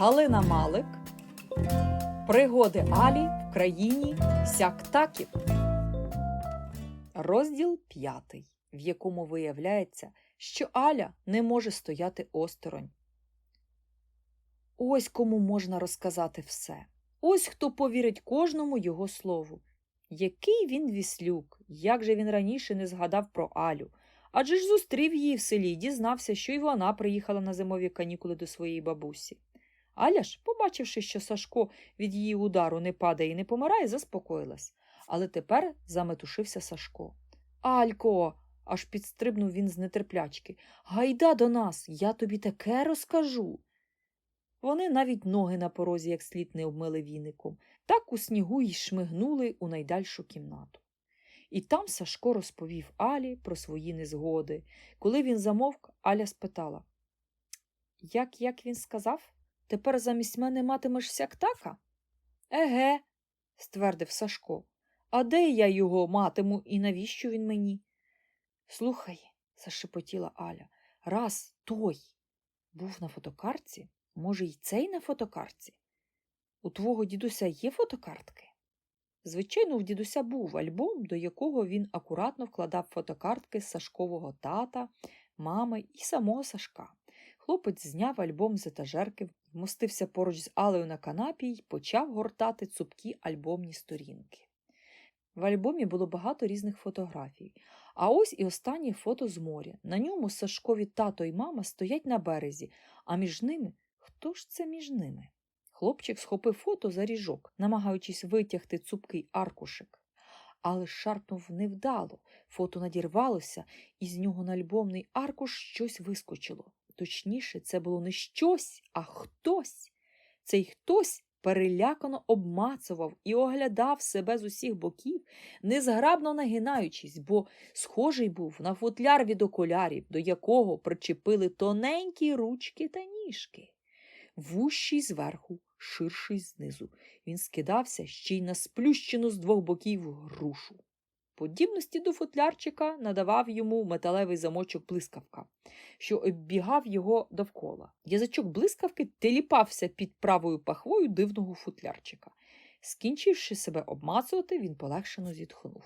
Галина Малик. Пригоди Алі в країні сяктаків. Розділ п'ятий, в якому виявляється, що Аля не може стояти осторонь. Ось кому можна розказати все. Ось хто повірить кожному його слову. Який він віслюк, як же він раніше не згадав про Алю. Адже ж зустрів її в селі і дізнався, що й вона приїхала на зимові канікули до своєї бабусі. Аля ж, побачивши, що Сашко від її удару не падає і не помирає, заспокоїлась. Але тепер заметушився Сашко. Алько. аж підстрибнув він з нетерплячки. Гайда до нас, я тобі таке розкажу. Вони навіть ноги на порозі як слід не обмили віником, так у снігу й шмигнули у найдальшу кімнату. І там Сашко розповів Алі про свої незгоди. Коли він замовк, Аля спитала Як як він сказав? Тепер замість мене матимеш сяктака? Еге, ствердив Сашко. А де я його матиму і навіщо він мені? Слухай, зашепотіла Аля, раз той був на фотокартці, може, й цей на фотокартці? У твого дідуся є фотокартки? Звичайно, в дідуся був альбом, до якого він акуратно вкладав фотокартки з Сашкового тата, мами і самого Сашка. Хлопець зняв альбом з етажерки, вмостився поруч з Алею на канапі й почав гортати цупкі альбомні сторінки. В альбомі було багато різних фотографій. А ось і останнє фото з моря. На ньому Сашкові тато і мама стоять на березі, а між ними хто ж це між ними? Хлопчик схопив фото за ріжок, намагаючись витягти цупкий аркушик. Але шарпнув невдало. Фото надірвалося, і з нього на альбомний аркуш щось вискочило. Точніше, це було не щось, а хтось. Цей хтось перелякано обмацував і оглядав себе з усіх боків, незграбно нагинаючись, бо схожий був на футляр від окулярів, до якого причепили тоненькі ручки та ніжки. Вущий зверху, ширший знизу. Він скидався ще й на сплющену з двох боків грушу. Подібності до футлярчика надавав йому металевий замочок блискавка, що оббігав його довкола. Язичок блискавки теліпався під правою пахвою дивного футлярчика. Скінчивши себе обмацувати, він полегшено зітхнув.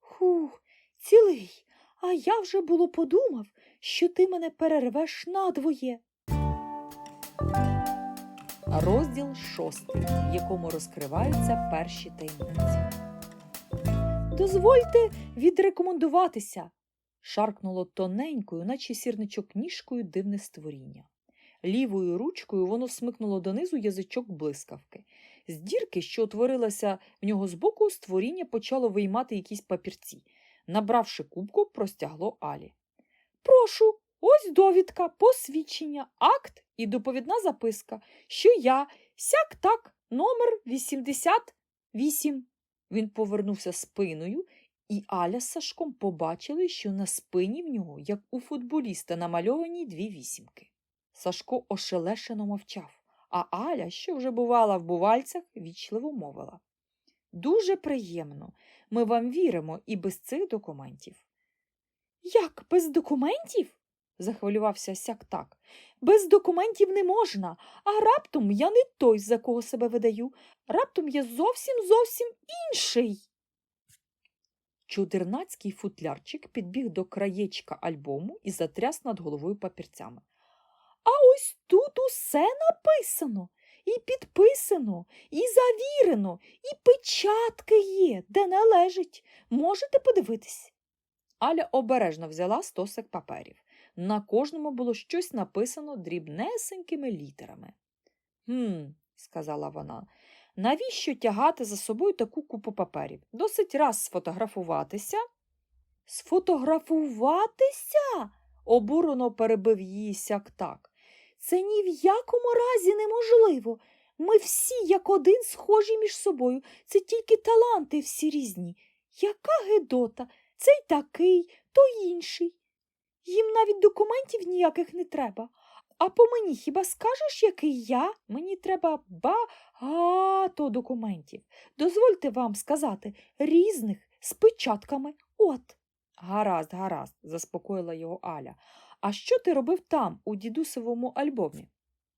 Хух, цілий, а я вже було подумав, що ти мене перервеш надвоє. Розділ шостий, в якому розкриваються перші таємниці. Дозвольте відрекомендуватися, шаркнуло тоненькою, наче сірничок ніжкою дивне створіння. Лівою ручкою воно смикнуло донизу язичок блискавки. З дірки, що утворилася в нього збоку, створіння почало виймати якісь папірці. Набравши кубку, простягло Алі. Прошу, ось довідка, посвідчення, акт і доповідна записка, що я сяк так, номер 88. Він повернувся спиною, і Аля з Сашком побачили, що на спині в нього, як у футболіста, намальовані дві вісімки. Сашко ошелешено мовчав, а Аля, що вже бувала в бувальцях, вічливо мовила. Дуже приємно. Ми вам віримо і без цих документів. Як без документів? захвилювався сяк так. Без документів не можна, а раптом я не той, за кого себе видаю. Раптом я зовсім зовсім інший. Чудернацький футлярчик підбіг до краєчка альбому і затряс над головою папірцями. А ось тут усе написано, і підписано, і завірено, і печатки є, де належить. Можете подивитись. Аля обережно взяла стосик паперів. На кожному було щось написано дрібнесенькими літерами. Гм, сказала вона, навіщо тягати за собою таку купу паперів? Досить раз сфотографуватися. Сфотографуватися? обурено перебив її сяк так. Це ні в якому разі неможливо. Ми всі як один схожі між собою. Це тільки таланти всі різні. Яка гедота? Цей такий, то інший. Їм навіть документів ніяких не треба. А по мені хіба скажеш, який я? Мені треба багато документів. Дозвольте вам сказати, різних з печатками. От. Гаразд, гаразд, заспокоїла його Аля. А що ти робив там, у дідусевому альбомі?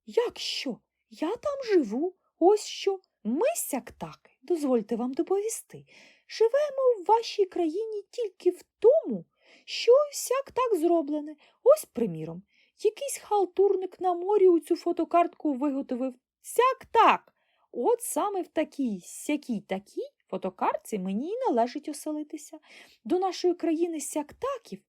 Як що? Я там живу. Ось що. Ми сяктаки, дозвольте вам доповісти, живемо в вашій країні тільки в тому, що сяк так зроблене. Ось, приміром, якийсь халтурник на морі у цю фотокартку виготовив сяк так. От саме в такій сякій такій фотокартці мені й належить оселитися. До нашої країни сяктаків.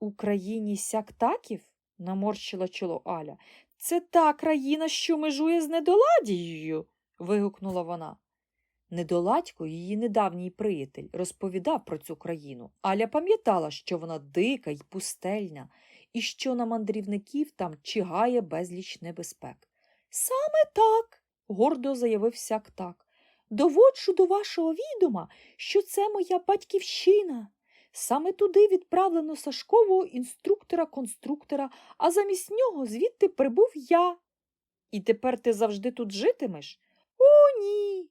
У країні сяктаків? наморщила чоло Аля. Це та країна, що межує з недоладією. вигукнула вона. Недоладько, її недавній приятель, розповідав про цю країну. Аля пам'ятала, що вона дика й пустельна, і що на мандрівників там чигає безліч небезпек. Саме так, гордо заявив сяк-так. Доводжу до вашого відома, що це моя батьківщина. Саме туди відправлено Сашкового інструктора-конструктора, а замість нього звідти прибув я. І тепер ти завжди тут житимеш? О, ні.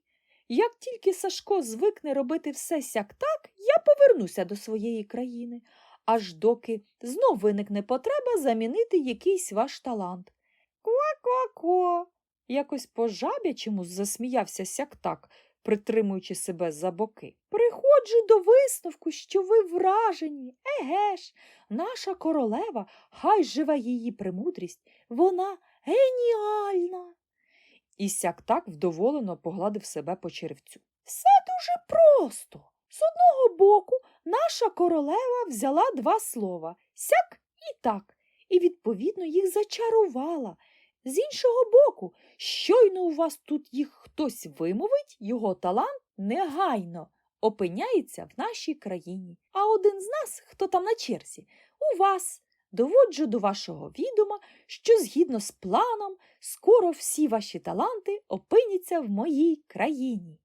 Як тільки Сашко звикне робити все сяк так, я повернуся до своєї країни, аж доки знов виникне потреба замінити якийсь ваш талант. Ква-ква-ква. Якось по жабячому засміявся сяк-так, притримуючи себе за боки. Приходжу до висновку, що ви вражені. Еге ж, наша королева, хай живе її премудрість, вона геніальна. І сяк-так вдоволено погладив себе по черевцю. Все дуже просто. З одного боку, наша королева взяла два слова сяк і так, і відповідно їх зачарувала. З іншого боку, щойно у вас тут їх хтось вимовить, його талант негайно опиняється в нашій країні. А один з нас, хто там на черзі, у вас. Доводжу до вашого відома, що згідно з планом скоро всі ваші таланти опиняться в моїй країні.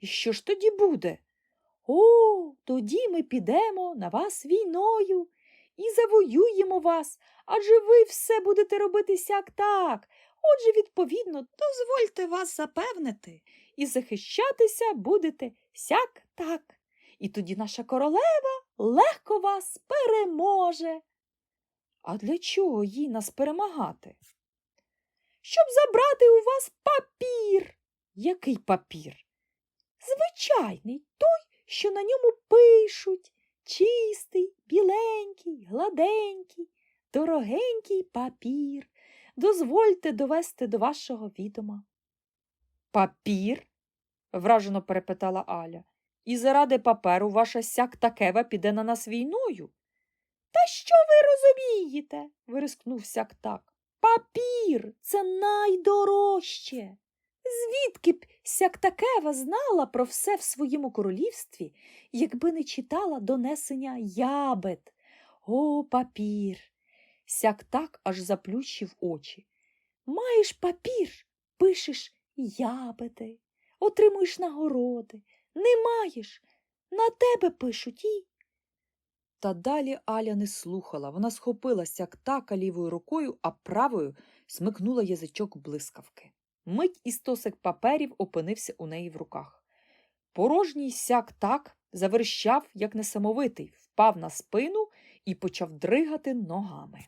І що ж тоді буде? О, тоді ми підемо на вас війною і завоюємо вас, адже ви все будете робити сяк так. Отже, відповідно, дозвольте вас запевнити, і захищатися будете сяк так. І тоді наша королева легко вас переможе. А для чого їй нас перемагати? Щоб забрати у вас папір. Який папір? Звичайний, той, що на ньому пишуть. Чистий, біленький, гладенький, дорогенький папір. Дозвольте довести до вашого відома. Папір? вражено перепитала Аля. І заради паперу ваша сяк такева піде на нас війною. Та що ви розумієте? вирискнув сяк так. Папір це найдорожче. Звідки б сяктакева знала про все в своєму королівстві, якби не читала донесення ябед? О, папір! Сяк так аж заплющив очі. Маєш папір, пишеш ябеди, отримуєш нагороди. Не маєш, на тебе пишуть і. Та далі Аля не слухала. Вона схопила сяктака лівою рукою, а правою смикнула язичок блискавки. Мить і стосик паперів опинився у неї в руках. Порожній сяк так заверщав, як несамовитий, впав на спину і почав дригати ногами.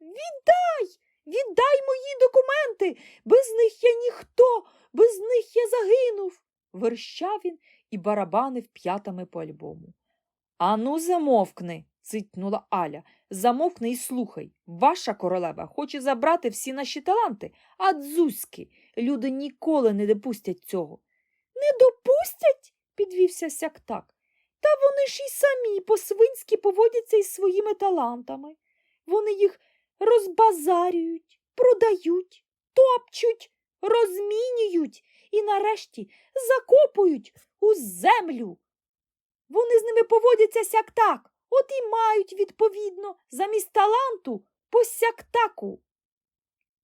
Віддай, віддай мої документи. Без них я ніхто, без них я загинув. верщав він і барабанив п'ятами по альбому. Ану, замовкни, цитнула Аля. Замовкни і слухай. Ваша королева хоче забрати всі наші таланти, а дзузьки люди ніколи не допустять цього. Не допустять? підвівся сяктак. Та вони ж і самі по-свинськи поводяться із своїми талантами. Вони їх розбазарюють, продають, топчуть, розмінюють і нарешті закопують у землю. Вони з ними поводяться сяк так, от і мають, відповідно, замість таланту по сяктаку.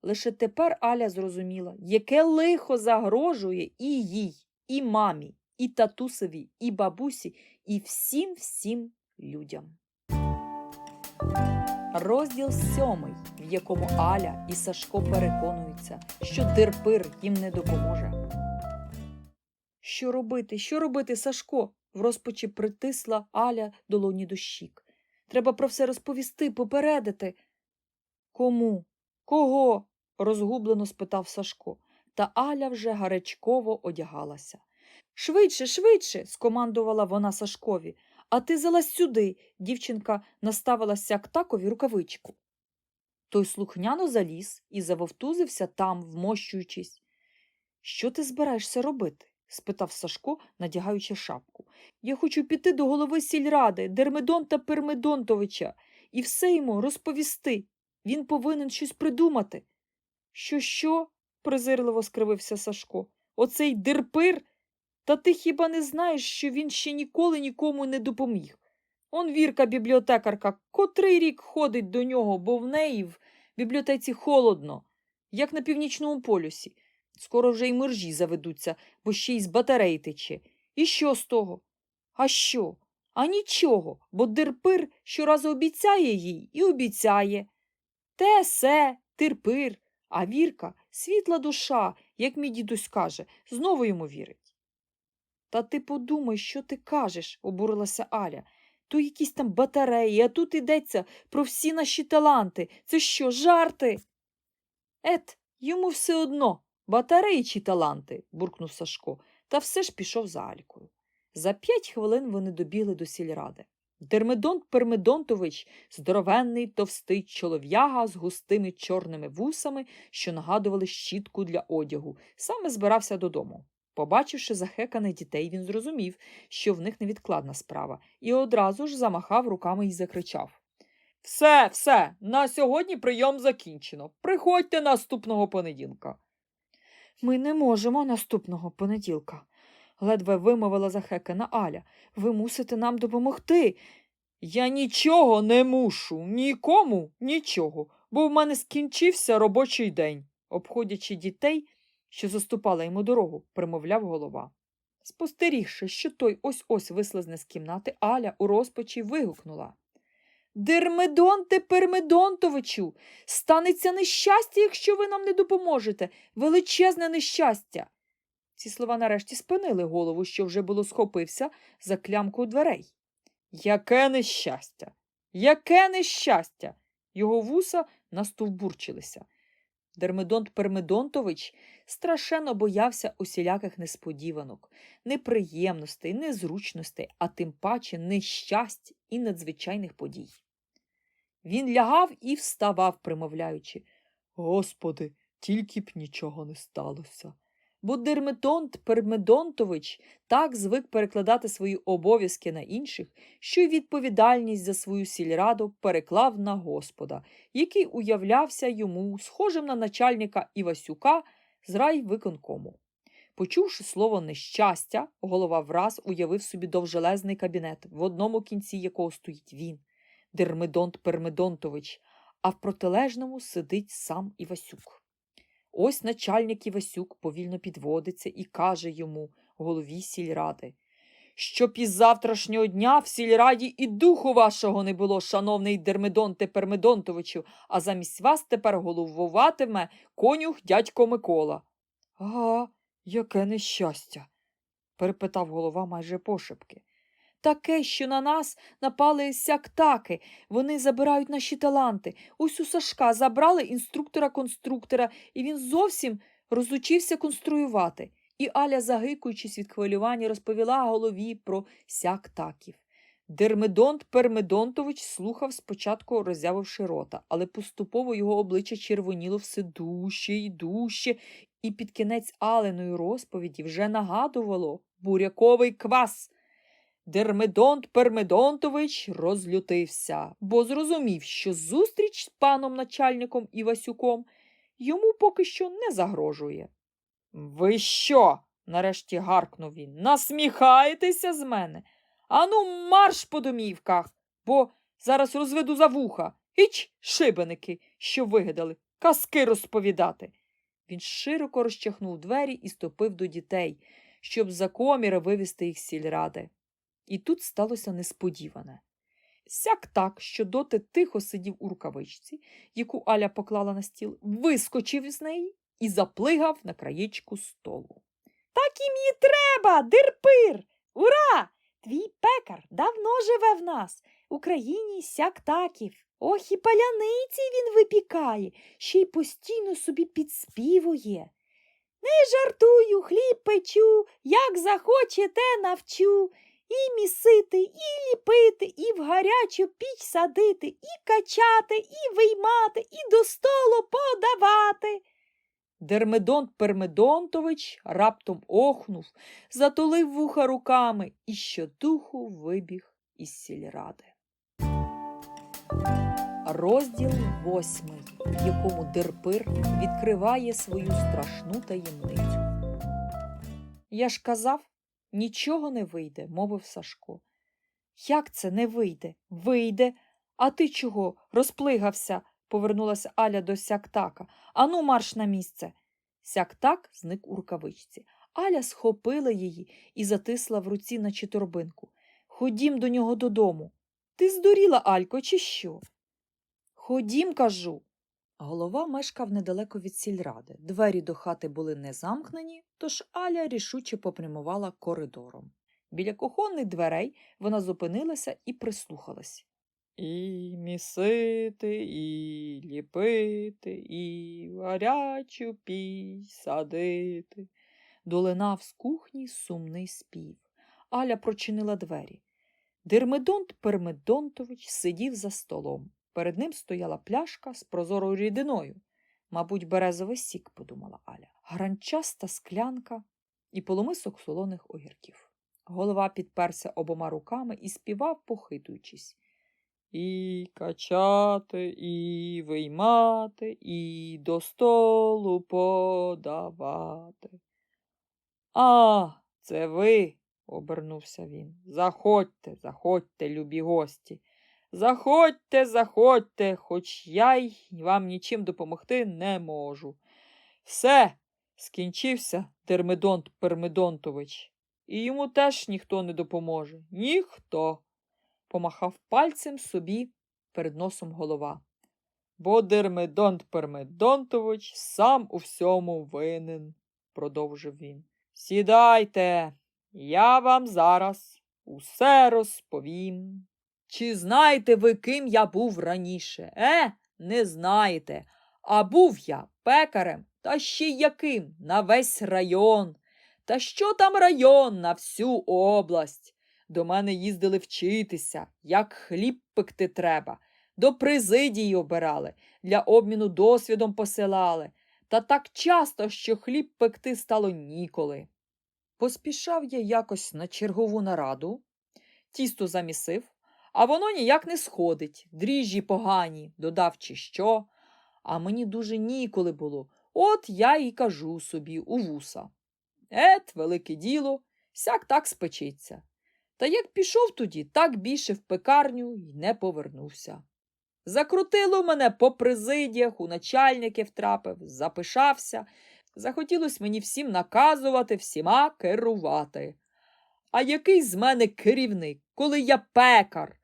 Лише тепер Аля зрозуміла, яке лихо загрожує і їй, і мамі, і татусові, і бабусі, і всім всім людям. Розділ сьомий, в якому Аля і Сашко переконуються, що дирпир їм не допоможе. Що робити? Що робити, Сашко? В розпачі притисла Аля долоні до щік. Треба про все розповісти, попередити. Кому? Кого? розгублено спитав Сашко, та Аля вже гарячково одягалася. Швидше, швидше, скомандувала вона Сашкові, а ти залазь сюди. Дівчинка наставила сяктакові рукавичку. Той слухняно заліз і завовтузився там, вмощуючись. Що ти збираєшся робити? Спитав Сашко, надягаючи шапку. Я хочу піти до голови сільради, Дермедонта Пермедонтовича, і все йому розповісти. Він повинен щось придумати. Що, що? презирливо скривився Сашко. Оцей дирпир? Та ти хіба не знаєш, що він ще ніколи нікому не допоміг? Он Вірка бібліотекарка, котрий рік ходить до нього, бо в неї в бібліотеці холодно, як на північному полюсі. Скоро вже й мержі заведуться, бо ще й з батареї тече. І що з того? А що? А нічого, бо дирпир щоразу обіцяє їй і обіцяє. Те се, тирпир, а Вірка світла душа, як мій дідусь каже, знову йому вірить. Та ти подумай, що ти кажеш, обурилася Аля. То якісь там батареї, а тут йдеться про всі наші таланти. Це що, жарти? Ет, йому все одно, батареї чи таланти, буркнув Сашко, та все ж пішов за Алькою. За п'ять хвилин вони добігли до сільради. Дермедонт Пермедонтович, здоровенний товстий чолов'яга з густими чорними вусами, що нагадували щітку для одягу, саме збирався додому. Побачивши захеканих дітей, він зрозумів, що в них невідкладна справа, і одразу ж замахав руками і закричав. Все, все, на сьогодні прийом закінчено. Приходьте наступного понеділка. Ми не можемо наступного понеділка, ледве вимовила захекана Аля. Ви мусите нам допомогти. Я нічого не мушу, нікому нічого, бо в мене скінчився робочий день, обходячи дітей, що заступала йому дорогу, примовляв голова. Спостерігши, що той ось ось вислизне з кімнати, Аля у розпачі вигукнула. Дермедонте Пермедонтовичу, станеться нещастя, якщо ви нам не допоможете. Величезне нещастя. Ці слова нарешті спинили голову, що вже було схопився за клямку дверей. Яке нещастя! Яке нещастя! Його вуса настовбурчилися. Дермедонт Пермедонтович страшенно боявся усіляких несподіванок, неприємностей, незручностей, а тим паче нещасть і надзвичайних подій. Він лягав і вставав, примовляючи Господи, тільки б нічого не сталося. Бо Дерметонт Пермедонтович так звик перекладати свої обов'язки на інших, що й відповідальність за свою сільраду переклав на Господа, який уявлявся йому схожим на начальника Івасюка з райвиконкому. Почувши слово нещастя, голова враз уявив собі довжелезний кабінет, в одному кінці якого стоїть він, Дермедонт Пермедонтович, а в протилежному сидить сам Івасюк. Ось начальник Івасюк повільно підводиться і каже йому, голові сільради, щоб із завтрашнього дня в сільраді і духу вашого не було, шановний Дермедонте Пермедонтовичу, а замість вас тепер головуватиме конюх дядько Микола. Ага, яке нещастя, перепитав голова майже пошепки. Таке, що на нас напали сяктаки, вони забирають наші таланти. Ось у Сашка забрали інструктора-конструктора, і він зовсім розучився конструювати. І Аля, загикуючись від хвилювання, розповіла голові про сяктаків. Дермедонт Пермедонтович слухав спочатку, роззявивши рота, але поступово його обличчя червоніло все дужче і дужче, і під кінець Аленої розповіді вже нагадувало буряковий квас. Дермедонт Пермедонтович розлютився, бо зрозумів, що зустріч з паном начальником Івасюком йому поки що не загрожує. Ви що? нарешті гаркнув він. Насміхаєтеся з мене? Ану, марш по домівках, бо зараз розведу за вуха. Іч, шибеники, що вигадали, казки розповідати. Він широко розчахнув двері і ступив до дітей, щоб за коміри вивести їх сільради. І тут сталося несподіване. Сяк так, що доти тихо сидів у рукавичці, яку Аля поклала на стіл, вискочив з неї і заплигав на краєчку столу. Так і мені треба, дирпир! Ура! Твій пекар давно живе в нас. В Україні сяк таків. Ох і паляниці він випікає, ще й постійно собі підспівує. Не жартую, хліб печу, як захочете, навчу. І місити, і ліпити, і в гарячу піч садити, і качати, і виймати, і до столу подавати. Дермедонт Пермедонтович раптом охнув, затулив вуха руками і щодуху вибіг із сільради. Розділ восьмий, в якому Дерпир відкриває свою страшну таємницю. Я ж казав, нічого не вийде, мовив Сашко. Як це не вийде? Вийде. А ти чого? розплигався, повернулася Аля до сяктака. Ану, марш на місце. Сяктак зник у рукавичці. Аля схопила її і затисла в руці, наче торбинку. Ходім до нього додому. Ти здуріла, Алько, чи що? Ходім, кажу. Голова мешкав недалеко від сільради. Двері до хати були не замкнені, тож Аля рішуче попрямувала коридором. Біля кухонних дверей вона зупинилася і прислухалась. І місити, і ліпити, і в гарячу піч садити. Долинав з кухні сумний спів. Аля прочинила двері. Дермедонт Пермедонтович сидів за столом. Перед ним стояла пляшка з прозорою рідиною. Мабуть, березовий сік, подумала Аля. Гранчаста склянка і полумисок солоних огірків. Голова підперся обома руками і співав, похитуючись. І качати, і виймати, і до столу подавати. А, це ви, обернувся він. Заходьте, заходьте, любі гості. Заходьте, заходьте, хоч я й вам нічим допомогти не можу. Все, скінчився Термедонт Пермедонтович, і йому теж ніхто не допоможе. Ніхто. Помахав пальцем собі перед носом голова. Бо Дермедонт Пермедонтович сам у всьому винен, продовжив він. Сідайте, я вам зараз усе розповім. Чи знаєте ви, ким я був раніше? Е, не знаєте. А був я пекарем, та ще яким на весь район. Та що там район на всю область? До мене їздили вчитися, як хліб пекти треба. До президії обирали, для обміну досвідом посилали. Та так часто, що хліб пекти стало ніколи. Поспішав я якось на чергову нараду, тісто замісив, а воно ніяк не сходить, дріжджі погані, додав чи що. А мені дуже ніколи було. От я і кажу собі у вуса. Ет, велике діло, сяк так спечеться. Та як пішов тоді, так більше в пекарню й не повернувся. Закрутило мене по президіях, у начальники втрапив, запишався. Захотілось мені всім наказувати, всіма керувати. А який з мене керівник, коли я пекар?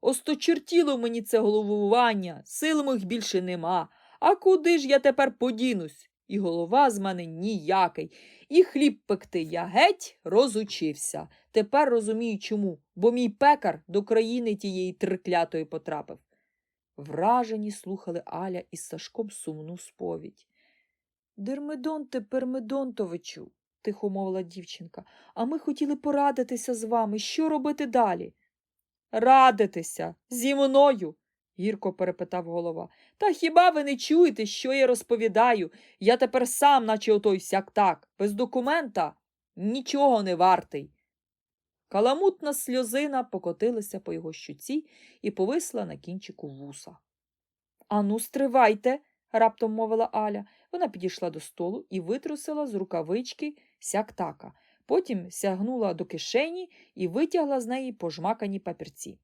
Осточертіло мені це головування, сил моїх більше нема. А куди ж я тепер подінусь? І голова з мене ніякий. І хліб пекти я геть розучився. Тепер розумію чому, бо мій пекар до країни тієї триклятої потрапив. Вражені слухали Аля із Сашком сумну сповідь. Дермедонте Пермедонтовичу, тихо мовила дівчинка, а ми хотіли порадитися з вами, що робити далі. Радитися зі мною, гірко перепитав голова. Та хіба ви не чуєте, що я розповідаю? Я тепер сам, наче отой сяк так, без документа нічого не вартий. Каламутна сльозина покотилася по його щуці і повисла на кінчику вуса. Ану, стривайте, раптом мовила Аля. Вона підійшла до столу і витрусила з рукавички сяктака. Потім сягнула до кишені і витягла з неї пожмакані папірці.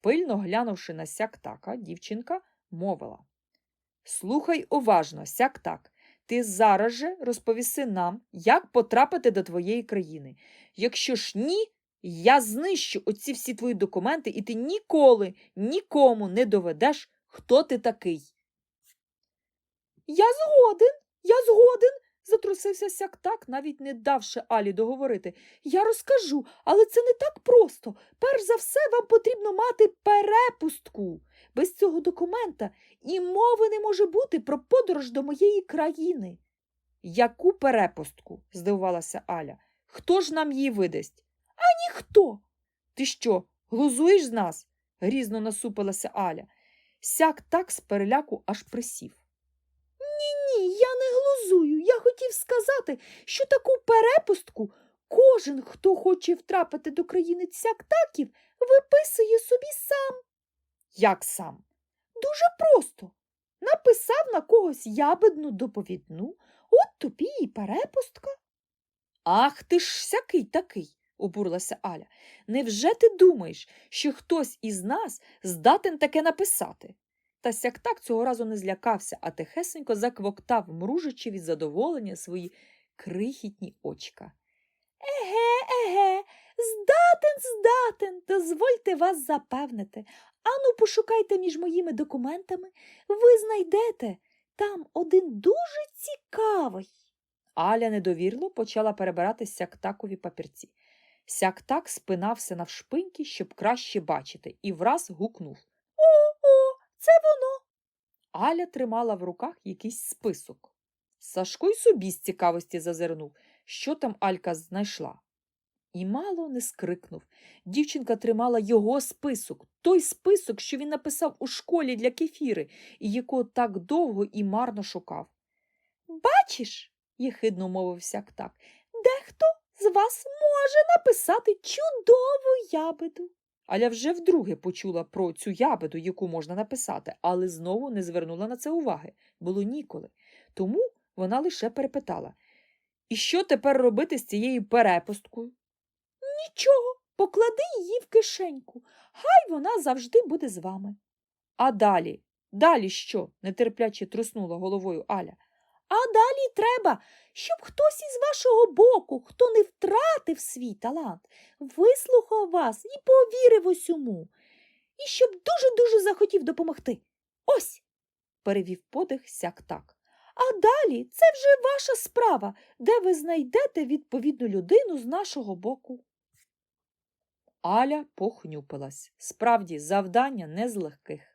Пильно глянувши на сяктака, дівчинка мовила Слухай уважно, сяктак, ти зараз же розповіси нам, як потрапити до твоєї країни. Якщо ж ні, я знищу оці всі твої документи, і ти ніколи нікому не доведеш, хто ти такий. Я згоден, я згоден, Затрусився сяк так, навіть не давши Алі договорити. Я розкажу, але це не так просто. Перш за все, вам потрібно мати перепустку. Без цього документа і мови не може бути про подорож до моєї країни. Яку перепустку? здивувалася Аля. Хто ж нам її видасть? А ніхто. Ти що, глузуєш з нас? грізно насупилася Аля. Сяк так з переляку аж присів. Ні, я не глузую. Я хотів сказати, що таку перепустку кожен, хто хоче втрапити до країни цяктаків, виписує собі сам. Як сам? Дуже просто. Написав на когось ябедну доповідну, от тобі і перепустка. Ах ти ж сякий такий, обурилася Аля. Невже ти думаєш, що хтось із нас здатен таке написати? Та сяктак цього разу не злякався, а тихесенько заквоктав, мружачи від задоволення свої крихітні очка. Еге, еге, здатен, здатен, дозвольте вас запевнити. Ану, пошукайте між моїми документами, ви знайдете там один дуже цікавий. Аля недовірно почала перебирати сяктакові папірці. Сяктак спинався навшпиньки, щоб краще бачити, і враз гукнув це воно. Аля тримала в руках якийсь список. Сашко й собі з цікавості зазирнув, що там Алька знайшла. І мало не скрикнув. Дівчинка тримала його список, той список, що він написав у школі для кефіри, і якого так довго і марно шукав. Бачиш, єхидно мовив сяктак, дехто з вас може написати чудову ябеду. Аля вже вдруге почула про цю ябеду, яку можна написати, але знову не звернула на це уваги. Було ніколи. Тому вона лише перепитала І що тепер робити з цією перепусткою? Нічого, поклади її в кишеньку. Хай вона завжди буде з вами. А далі? Далі що? нетерпляче труснула головою Аля. А далі треба, щоб хтось із вашого боку, хто не втратив свій талант, вислухав вас і повірив усьому, і щоб дуже-дуже захотів допомогти. Ось, перевів подих сяк так. А далі це вже ваша справа, де ви знайдете відповідну людину з нашого боку. Аля похнюпилась. Справді, завдання не з легких.